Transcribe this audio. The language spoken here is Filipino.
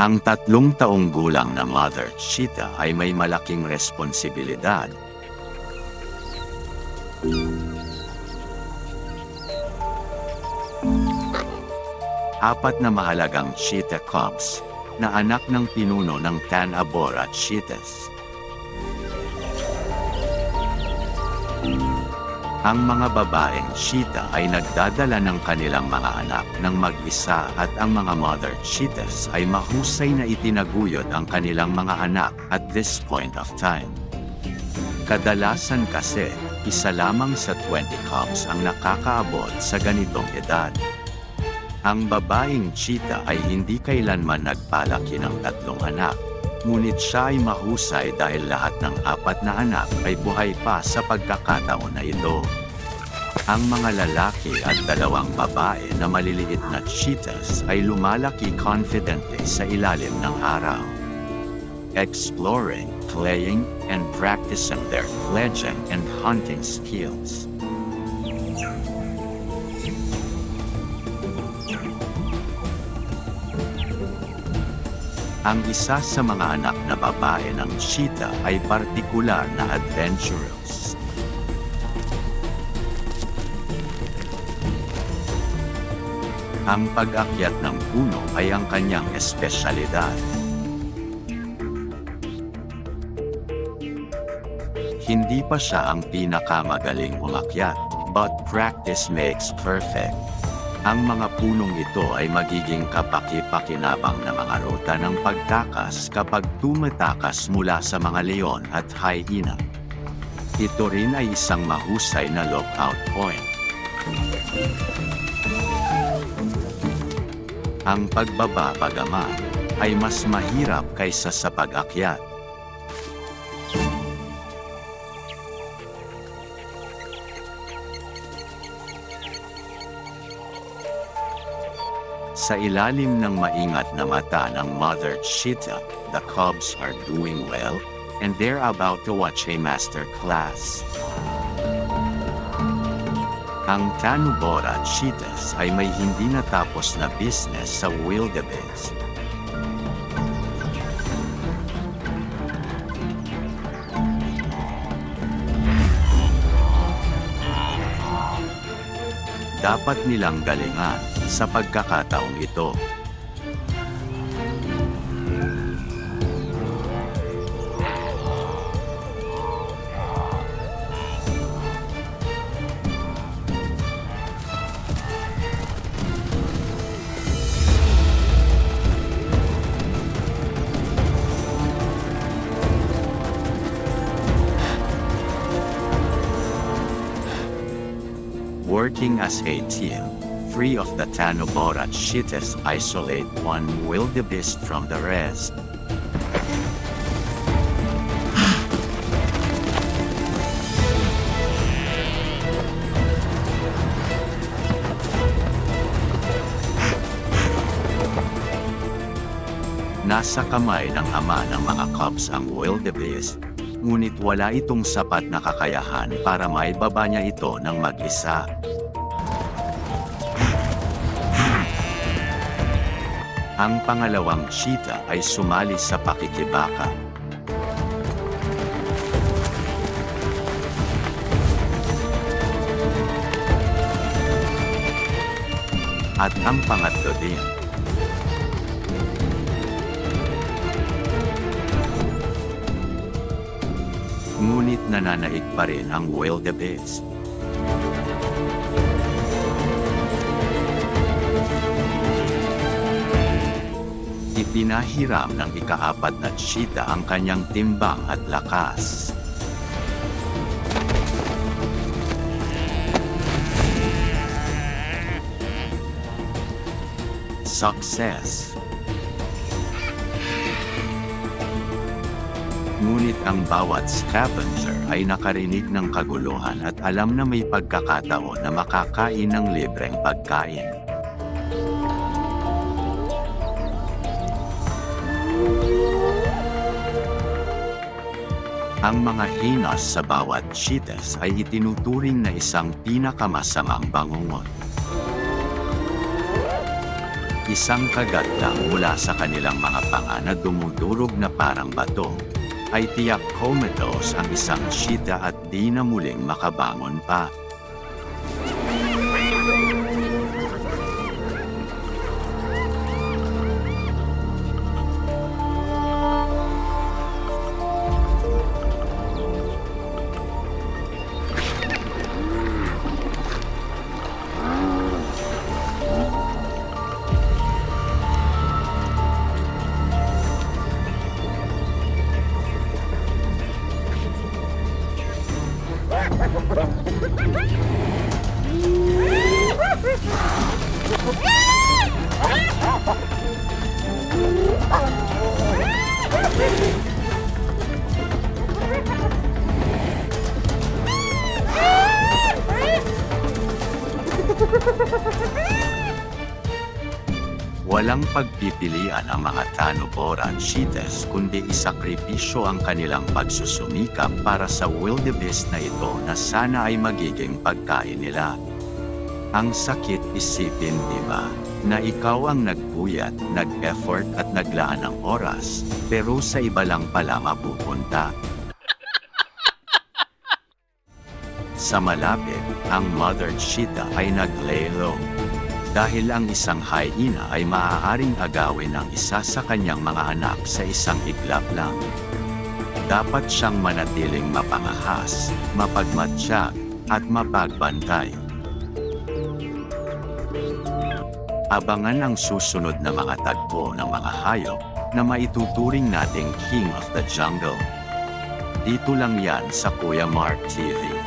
Ang tatlong taong gulang na mother cheetah ay may malaking responsibilidad. Apat na mahalagang cheetah cubs na anak ng pinuno ng Tanabora cheetahs. Ang mga babaeng cheetah ay nagdadala ng kanilang mga anak ng mag-isa at ang mga mother cheetahs ay mahusay na itinaguyod ang kanilang mga anak at this point of time. Kadalasan kasi, isa lamang sa 20 cubs ang nakakaabot sa ganitong edad. Ang babaeng cheetah ay hindi kailanman nagpalaki ng tatlong anak, ngunit siya ay mahusay dahil lahat ng apat na anak ay buhay pa sa pagkakataon na ito. Ang mga lalaki at dalawang babae na maliliit na cheetahs ay lumalaki confidently sa ilalim ng araw. Exploring, playing, and practicing their fledging and hunting skills. Ang isa sa mga anak na babae ng cheetah ay partikular na adventurous. Ang pag-akyat ng puno ay ang kanyang espesyalidad. Hindi pa siya ang pinakamagaling umakyat, but practice makes perfect. Ang mga punong ito ay magiging kapaki-pakinabang na mga ruta ng pagtakas kapag tumatakas mula sa mga leon at hyena. Ito rin ay isang mahusay na lookout point. Ang pagbaba bagaman ay mas mahirap kaysa sa pag-akyat. Sa ilalim ng maingat na mata ng mother cheetah, the cubs are doing well, and they're about to watch a master class. Ang Tanubora cheetahs ay may hindi natapos na business sa wildebeest. Dapat nilang galingan sa pagkakataong ito. Working as a team, three of the Tanobora cheetahs isolate one wildebeest from the rest. Nasa kamay ng ama ng mga cubs ang wildebeest, ngunit wala itong sapat na kakayahan para maibaba niya ito ng mag-isa. Ang pangalawang cheetah ay sumali sa pakikibaka. At ang pangatlo din. Ngunit nananaig pa rin ang wildebeest. Ipinahiram ng ikaapat na cheetah ang kanyang timbang at lakas. Success! Ngunit ang bawat scavenger ay nakarinig ng kaguluhan at alam na may pagkakataon na makakain ng libreng pagkain. Ang mga hinas sa bawat cheetahs ay itinuturing na isang pinakamasamang bangungot. isang kagat mula sa kanilang mga panga na dumudurog na parang bato, ay tiyak comatose ang isang cheetah at di na muling makabangon pa. Walang pagpipilian ang mga Tanoboran cheetahs kundi isakripisyo ang kanilang pagsusumikap para sa wildebeest na ito na sana ay magiging pagkain nila. Ang sakit isipin, di ba? Na ikaw ang nagpuyat, nag-effort at naglaan ng oras, pero sa iba lang pala mapupunta. Sa malapit, ang mother cheetah ay nag-lay. Dahil ang isang hyena ay maaaring agawin ng isa sa kanyang mga anak sa isang iglap lang. Dapat siyang manatiling mapangahas, mapagmatsyag, at mapagbantay. Abangan ang susunod na mga tagpo ng mga hayop na maituturing nating King of the Jungle. Dito lang yan sa Kuya Mark TV.